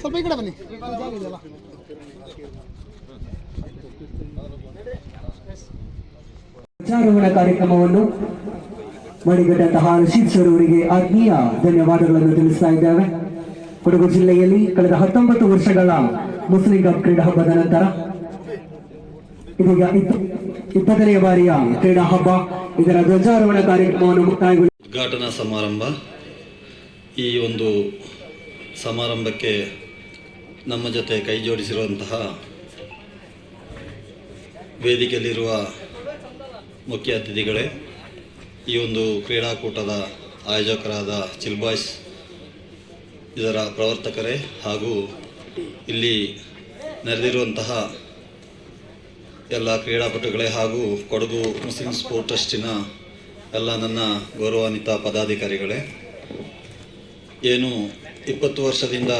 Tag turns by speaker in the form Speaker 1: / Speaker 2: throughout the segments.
Speaker 1: ಸ್ವಲ್ಪ ಈ ಕಡೆ ಬನ್ನಿ. ಜಾಗ ಇದೆಯಲ್ಲ
Speaker 2: ಧ್ವಜಾರೋಹಣ ಕಾರ್ಯಕ್ರಮವನ್ನು ಮಾಡಿಕೊಟ್ಟಂತಹ ರಶೀದ್ ಸರ್ ಅವರಿಗೆ ಆತ್ಮೀಯ ಧನ್ಯವಾದಗಳನ್ನು ತಿಳಿಸ್ತಾ ಇದ್ದೇವೆ. ಕೊಡಗು ಜಿಲ್ಲೆಯಲ್ಲಿ ಕಳೆದ ಹತ್ತೊಂಬತ್ತು ವರ್ಷಗಳ ಮುಸ್ಲಿಂ ಕಪ್ ಕ್ರೀಡಾ ಹಬ್ಬದ ನಂತರ ಇದೀಗ ಇಪ್ಪತ್ತನೇ ಬಾರಿಯ ಕ್ರೀಡಾ ಹಬ್ಬ. ಇದರ ಧ್ವಜಾರೋಹಣ ಕಾರ್ಯಕ್ರಮವನ್ನು ಮುಕ್ತಾಯಗೊಳಿಸಿ
Speaker 3: ಉದ್ಘಾಟನಾ ಸಮಾರಂಭ. ಈ ಒಂದು ಸಮಾರಂಭಕ್ಕೆ ನಮ್ಮ ಜೊತೆ ಕೈ ಜೋಡಿಸಿರುವಂತಹ ವೇದಿಕೆಯಲ್ಲಿರುವ ಮುಖ್ಯ ಅತಿಥಿಗಳೇ, ಈ ಒಂದು ಕ್ರೀಡಾಕೂಟದ ಆಯೋಜಕರಾದ ಚಿಲ್ಬಾಯ್ಸ್ ಇದರ ಪ್ರವರ್ತಕರೇ ಹಾಗೂ ಇಲ್ಲಿ ನೆರೆದಿರುವಂತಹ ಎಲ್ಲ ಕ್ರೀಡಾಪಟುಗಳೇ ಹಾಗೂ ಕೊಡಗು ಮುಸ್ಲಿಂ ಸ್ಪೋರ್ಟ್ ಟ್ರಸ್ಟಿನ ಎಲ್ಲ ನನ್ನ ಗೌರವಾನ್ವಿತ ಪದಾಧಿಕಾರಿಗಳೇ, ಏನು ಇಪ್ಪತ್ತು ವರ್ಷದಿಂದ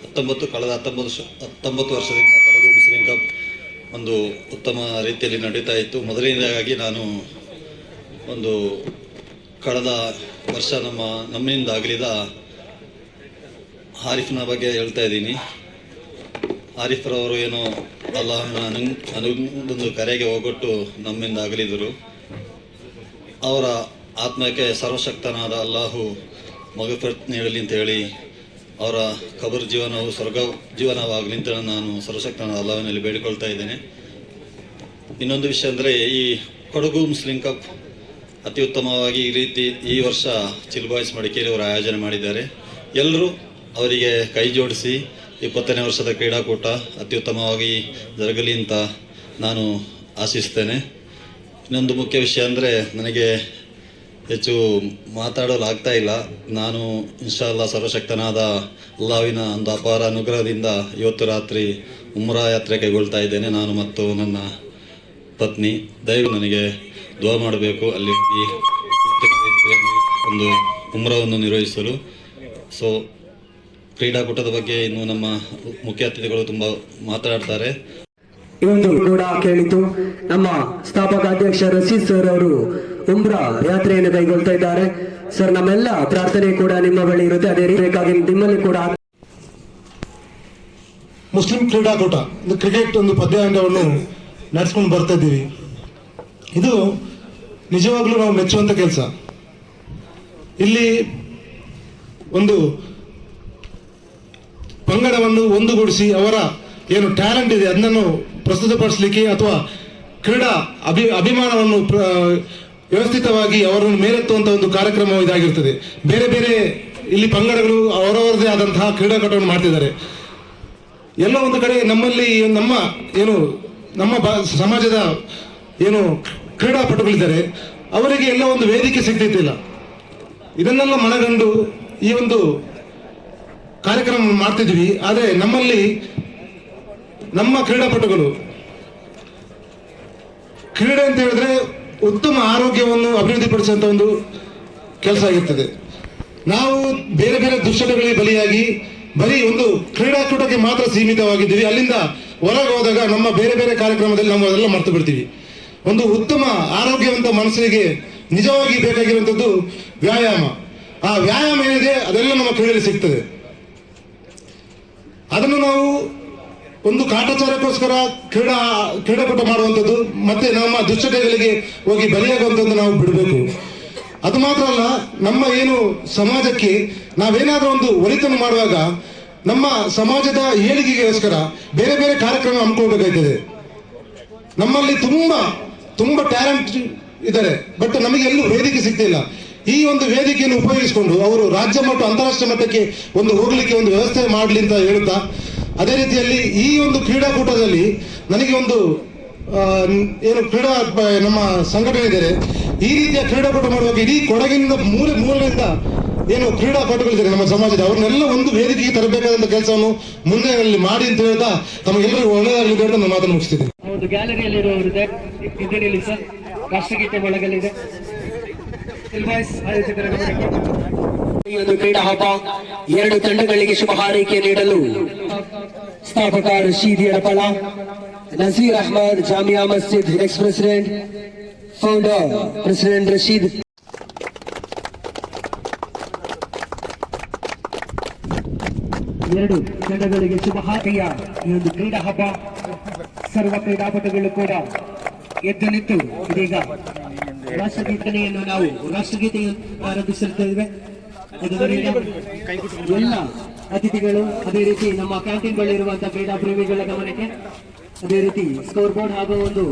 Speaker 3: ಹತ್ತೊಂಬತ್ತು, ಕಳೆದ ಹತ್ತೊಂಬತ್ತು ಹತ್ತೊಂಬತ್ತು ವರ್ಷದಿಂದ ಕೊಡಗು ಮುಸ್ಲಿಂ ಕಪ್ ಒಂದು ಉತ್ತಮ ರೀತಿಯಲ್ಲಿ ನಡೀತಾ ಇತ್ತು. ಮೊದಲನೇದಾಗಿ ನಾನು ಒಂದು ಕಳೆದ ವರ್ಷ ನಮ್ಮ, ನಮ್ಮಿಂದ ಆಗಲಿದ ಹಾರಿಫ್ನ ಬಗ್ಗೆ ಹೇಳ್ತಾ ಇದ್ದೀನಿ. ಆರಿಫ್ರವರು ಏನೋ ಅಲ್ಲಾಹನ ಅನು, ಅನುಗೊಂದು ಕರೆಗೆ ಹೋಗೊಟ್ಟು ನಮ್ಮಿಂದ ಅಗಲಿದರು. ಅವರ ಆತ್ಮಕ್ಕೆ ಸರ್ವಶಕ್ತನಾದ ಅಲ್ಲಾಹು ಮಗಫರತ್ ನೀಡಲಿ ಅಂತ ಹೇಳಿ ಅವರ ಕಬರ್ ಜೀವನವು ಸ್ವರ್ಗ ಜೀವನವಾಗಲಿ ಅಂತ ನಾನು ಸರ್ವಶಕ್ತನಾದ ಅಲ್ಲಾಹನಲ್ಲಿ ಬೇಡಿಕೊಳ್ತಾ ಇದ್ದೇನೆ. ಇನ್ನೊಂದು ವಿಷಯ ಅಂದರೆ ಈ ಕೊಡಗು ಮುಸ್ಲಿಂ ಕಪ್ ಅತಿ ಉತ್ತಮವಾಗಿ ಈ ರೀತಿ ಈ ವರ್ಷ ಚಿಲ್ಬಾಯ್ಸ್ ಮಡಿಕೇರಿ ಅವರು ಆಯೋಜನೆ ಮಾಡಿದ್ದಾರೆ. ಎಲ್ಲರೂ ಅವರಿಗೆ ಕೈ ಜೋಡಿಸಿ ಇಪ್ಪತ್ತನೇ ವರ್ಷದ ಕ್ರೀಡಾಕೂಟ ಅತ್ಯುತ್ತಮವಾಗಿ ಜರಗಲಿ ಅಂತ ನಾನು ಆಶಿಸ್ತೇನೆ. ಇನ್ನೊಂದು ಮುಖ್ಯ ವಿಷಯ ಅಂದರೆ ನನಗೆ ಹೆಚ್ಚು ಮಾತಾಡಲು ಆಗ್ತಾ ಇಲ್ಲ. ನಾನು ಇನ್ಶಾಲ್ಲ ಸರ್ವಶಕ್ತನಾದ ಅಲ್ಲಾವಿನ ಒಂದು ಅಪಾರ ಅನುಗ್ರಹದಿಂದ ಇವತ್ತು ರಾತ್ರಿ ಉಮ್ರಾ ಯಾತ್ರೆ ಕೈಗೊಳ್ತಾ ಇದ್ದೇನೆ. ನಾನು ಮತ್ತು ನನ್ನ ಪತ್ನಿ ದಯವು ನನಗೆ ದುವಾ ಮಾಡಬೇಕು. ಅಲ್ಲಿ ಒಂದು ಉಮ್ರವನ್ನು ನಿರ್ವಹಿಸಲು. ಸೊ ಕ್ರೀಡಾಕೂಟದ ಬಗ್ಗೆ ಇನ್ನು ನಮ್ಮ ಮುಖ್ಯ ಅತಿಥಿಗಳು ತುಂಬ ಮಾತನಾಡ್ತಾರೆ.
Speaker 2: ಈ ಒಂದು ಕೂಡ ಕೇಳಿತು. ನಮ್ಮ ಸ್ಥಾಪಕ ಅಧ್ಯಕ್ಷ ರಶೀದ್ ಸರ್ ಅವರು ಉಮ್ರಾ ಯಾತ್ರೆಯನ್ನು ಕೈಗೊಳ್ತಾ ಇದ್ದಾರೆ. ಸರ್ ನಮ್ಮೆಲ್ಲ ಪ್ರಾರ್ಥನೆ ಕೂಡ ನಿಮ್ಮ ಬಳಿ ಇರುತ್ತೆ. ಅದೇ ರೀತಿಯಾಗಿ ನಿಮ್ಮಲ್ಲಿ ಕೂಡ
Speaker 1: ಮುಸ್ಲಿಂ ಕ್ರೀಡಾಕೂಟ ಒಂದು ಕ್ರಿಕೆಟ್ ಒಂದು ಪದ್ಯಾಂಗವನ್ನು ನಡೆಸ್ಕೊಂಡು ಬರ್ತಾ ಇದ್ದೀವಿ. ಇದು ನಿಜವಾಗ್ಲೂ ನಾವು ಮೆಚ್ಚುವಂತ ಕೆಲಸ. ಇಲ್ಲಿ ಒಂದು ಪಂಗಡವನ್ನು ಒಂದುಗೂಡಿಸಿ ಅವರ ಏನು ಟ್ಯಾಲೆಂಟ್ ಇದೆ, ಅದನ್ನು ಪ್ರಸ್ತುತಪಡಿಸಲಿಕ್ಕೆ ಅಥವಾ ಕ್ರೀಡಾ ಅಭಿ, ಅಭಿಮಾನವನ್ನು ವ್ಯವಸ್ಥಿತವಾಗಿ ಅವರನ್ನು ಮೇಲೆತ್ತುವಂಥ ಒಂದು ಕಾರ್ಯಕ್ರಮ ಇದಾಗಿರ್ತದೆ. ಬೇರೆ ಬೇರೆ ಇಲ್ಲಿ ಪಂಗಡಗಳು ಅವರವರದೇ ಆದಂತಹ ಕ್ರೀಡಾಕೂಟವನ್ನು ಮಾಡ್ತಿದ್ದಾರೆ. ಎಲ್ಲ ಒಂದು ಕಡೆ ನಮ್ಮಲ್ಲಿ ನಮ್ಮ ಏನು, ನಮ್ಮ ಸಮಾಜದ ಏನು ಕ್ರೀಡಾಪಟುಗಳಿದ್ದಾರೆ, ಅವರಿಗೆ ಎಲ್ಲ ಒಂದು ವೇದಿಕೆ ಸಿಗ್ತಿದ್ದಿಲ್ಲ ಇದನ್ನೆಲ್ಲ ಮನಗಂಡು ಈ ಒಂದು ಕಾರ್ಯಕ್ರಮ ಮಾಡ್ತಿದ್ವಿ ಆದರೆ ನಮ್ಮಲ್ಲಿ ನಮ್ಮ ಕ್ರೀಡಾಪಟುಗಳು ಕ್ರೀಡೆ ಅಂತ ಹೇಳಿದ್ರೆ ಉತ್ತಮ ಆರೋಗ್ಯವನ್ನು ಅಭಿವೃದ್ಧಿಪಡಿಸುವಂತ ಒಂದು ಕೆಲಸ ಆಗಿರ್ತದೆ. ನಾವು ಬೇರೆ ಬೇರೆ ದುಶ್ಚಟಗಳಿಗೆ ಬಲಿಯಾಗಿ ಬರೀ ಒಂದು ಕ್ರೀಡಾಕೂಟಕ್ಕೆ ಮಾತ್ರ ಸೀಮಿತವಾಗಿದ್ದೀವಿ. ಅಲ್ಲಿಂದ ಹೊರಗೆ ಹೋದಾಗ ನಮ್ಮ ಬೇರೆ ಬೇರೆ ಕಾರ್ಯಕ್ರಮದಲ್ಲಿ ನಾವು ಅದೆಲ್ಲ ಮರ್ತು ಬಿಡ್ತೀವಿ. ಒಂದು ಉತ್ತಮ ಆರೋಗ್ಯವಂತ ಮನಸ್ಸಿಗೆ ನಿಜವಾಗಿ ಬೇಕಾಗಿರುವಂಥದ್ದು ವ್ಯಾಯಾಮ. ಆ ವ್ಯಾಯಾಮ ಏನಿದೆ ಅದೆಲ್ಲ ನಮ್ಮ ಕ್ರೀಡೆಯಲ್ಲಿ ಸಿಗ್ತದೆ. ಅದನ್ನು ನಾವು ಒಂದು ಕಾಟಾಚಾರಕ್ಕೋಸ್ಕರ ಕ್ರೀಡಾ ಕ್ರೀಡಾಕೂಟ ಮಾಡುವಂಥದ್ದು, ಮತ್ತೆ ನಮ್ಮ ದುಶ್ಚಟಗಳಿಗೆ ಹೋಗಿ ಬಲಿಯಾಗುವಂಥದ್ದು ನಾವು ಬಿಡಬೇಕು. ಅದು ಮಾತ್ರ ಅಲ್ಲ, ನಮ್ಮ ಏನು ಸಮಾಜಕ್ಕೆ ನಾವೇನಾದರೂ ಒಂದು ಒಳಿತನ್ನು ಮಾಡುವಾಗ ನಮ್ಮ ಸಮಾಜದ ಏಳಿಗೆಗೋಸ್ಕರ ಬೇರೆ ಬೇರೆ ಕಾರ್ಯಕ್ರಮ ಹಮ್ಮಿಕೊಳ್ಬೇಕಾಗ್ತದೆ ನಮ್ಮಲ್ಲಿ ತುಂಬಾ ತುಂಬಾ ಟ್ಯಾಲೆಂಟ್ ಇದ್ದಾರೆ, ಬಟ್ ನಮಗೆ ಎಲ್ಲೂ ವೇದಿಕೆ ಸಿಗ್ತಿಲ್ಲ. ಈ ಒಂದು ವೇದಿಕೆಯನ್ನು ಉಪಯೋಗಿಸಿಕೊಂಡು ಅವರು ರಾಜ್ಯ ಮತ್ತು ಅಂತಾರಾಷ್ಟ್ರೀಯ ಮಟ್ಟಕ್ಕೆ ಒಂದು ಹೋಗಲಿಕ್ಕೆ ಒಂದು ವ್ಯವಸ್ಥೆ ಮಾಡಲಿ ಅಂತ ಹೇಳುತ್ತಾ, ಅದೇ ರೀತಿಯಲ್ಲಿ ಈ ಒಂದು ಕ್ರೀಡಾಕೂಟದಲ್ಲಿ ನನಗೆ ಒಂದು ಏನು ಕ್ರೀಡಾ, ನಮ್ಮ ಸಂಘಟನೆ ಇದ್ದಾರೆ. ಈ ರೀತಿಯ ಕ್ರೀಡಾಕೂಟ ಮಾಡುವಾಗ ಇಡೀ ಕೊಡಗಿನಿಂದ ಮೂಲೆ, ಮೂಲೆಯಿಂದ ಏನು ಕ್ರೀಡಾಪಟುಗಳಿದ್ದಾರೆ ನಮ್ಮ ಸಮಾಜದ, ಅವ್ರನ್ನೆಲ್ಲ ಒಂದು ವೇದಿಕೆಗೆ ತರಬೇಕಾದಂತ ಕೆಲಸವನ್ನು ಮುಂದೆ ಮಾಡಿ ಅಂತ ಹೇಳ್ತಾ ತಮಗೆಲ್ಲರಿಗೂ ಒಳ್ಳೆಯದಾಗಲಿ ಅಂತ ನಾನು ಮಾತನ್ನು ಮುಗಿಸ್ತಿದ್ದೀನಿ.
Speaker 2: ಗ್ಯಾಲರಿಯಲ್ಲಿರುವವರಿದೆ ಇದರಲ್ಲಿ ಸರ್ ರಾಷ್ಟ್ರಗೀತೆ ಒಳಗಲ್ಲಿದೆ ಸಿಲ್ವಾಯ್ಸ್ ಆಯೋಜಕರ ಗಮನಕ್ಕೆ. ಈ ಒಂದು ಕ್ರೀಡಾ ಹಬ್ಬ ಎರಡು ತಂಡಗಳಿಗೆ ಶುಭ ಹಾರೈಕೆ ನೀಡಲು ಸ್ಥಾಪಕ Rasheed ಯರಪಳ Nazeer Ahmed, Jamia Masjid ex president founder president Rasheed. ಎರಡು ತಂಡಗಳಿಗೆ ಶುಭ ಹಾರೈಕೆಯ ಈ ಒಂದು ಕ್ರೀಡಾ ಹಬ್ಬ, ಸರ್ವ ಕ್ರೀಡಾಪಟುಗಳು ಕೂಡ ಎದ್ದು ನಿಂತು ಇದೀಗ ರಾಷ್ಟ್ರಗೀತೆಯನ್ನು ನಾವು ರಾಷ್ಟ್ರಗೀತೆಯನ್ನು ಆರಂಭಿಸುತ್ತೇವೆ ಇದುವರೆಗೆ ಎಲ್ಲ ಅತಿಥಿಗಳು ಅದೇ ರೀತಿ ನಮ್ಮ ಕ್ಯಾಂಟೀನ್ ಬಳಿ ಇರುವಂತಹ ಕ್ರೀಡಾ ಪ್ರೇಮಿಗಳ ಗಮನಕ್ಕೆ ಅದೇ ರೀತಿ ಸ್ಕೋರ್ ಬೋರ್ಡ್ ಹಾಗೂ ಒಂದು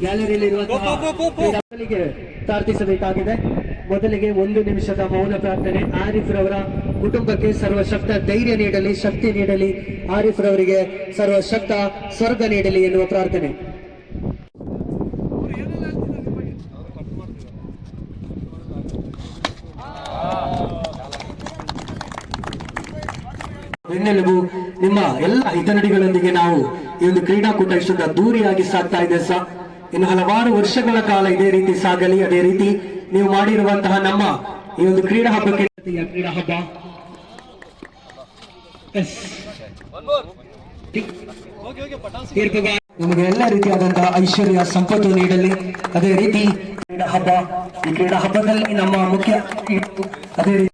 Speaker 2: ಗ್ಯಾಲರಿಯಲ್ಲಿ ಪ್ರಾರ್ಥಿಸಬೇಕಾಗಿದೆ. ಮೊದಲಿಗೆ ಒಂದು ನಿಮಿಷದ ಮೌನ ಪ್ರಾರ್ಥನೆ. ಆರಿಫ್ ರವರ ಕುಟುಂಬಕ್ಕೆ ಸರ್ವಶಕ್ತ ಧೈರ್ಯ ನೀಡಲಿ ಶಕ್ತಿ ನೀಡಲಿ. ಆರಿಫ್ ರವರಿಗೆ ಸರ್ವಶಕ್ತ ಸ್ವರ್ಗ ನೀಡಲಿ ಎನ್ನುವ ಪ್ರಾರ್ಥನೆ. ಬೆನ್ನೆಲುಬು ನಿಮ್ಮ ಎಲ್ಲ ಹಿತನಡಿಗಳೊಂದಿಗೆ ನಾವು ಈ ಒಂದು ಕ್ರೀಡಾಕೂಟ ಇಷ್ಟದ ದೂರಿಯಾಗಿ ಸಾಗ್ತಾ ಇದೆ ಸಹ ಇನ್ನು ಹಲವಾರು ವರ್ಷಗಳ ಕಾಲ ಇದೇ ರೀತಿ ಸಾಗಲಿ ಅದೇ ರೀತಿ ನೀವು ಮಾಡಿರುವಂತಹ ನಮ್ಮ ಈ ಒಂದು ಕ್ರೀಡಾ ಹಬ್ಬಕ್ಕೆ ಕ್ರೀಡಾ ಹಬ್ಬ. ನಮಗೆ ಎಲ್ಲ ರೀತಿಯಾದಂತಹ ಐಶ್ವರ್ಯ ಸಂಪತ್ತು ನೀಡಲಿ. ಅದೇ ರೀತಿ ಕ್ರೀಡಾ ಹಬ್ಬ. ಈ ಕ್ರೀಡಾ ಹಬ್ಬದಲ್ಲಿ ನಮ್ಮ ಮುಖ್ಯ ಅದೇ ರೀತಿ